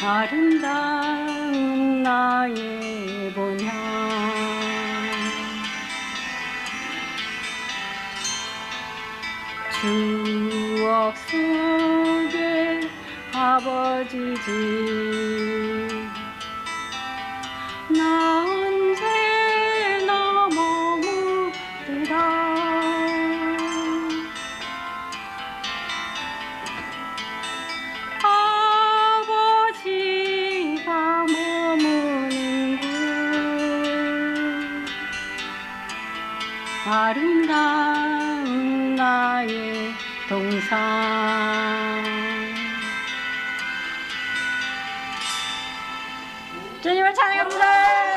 아름다운 나의 본향. 추억 속에 아버지 집 아름다운 나의 동상. 주님을 찬양합니다.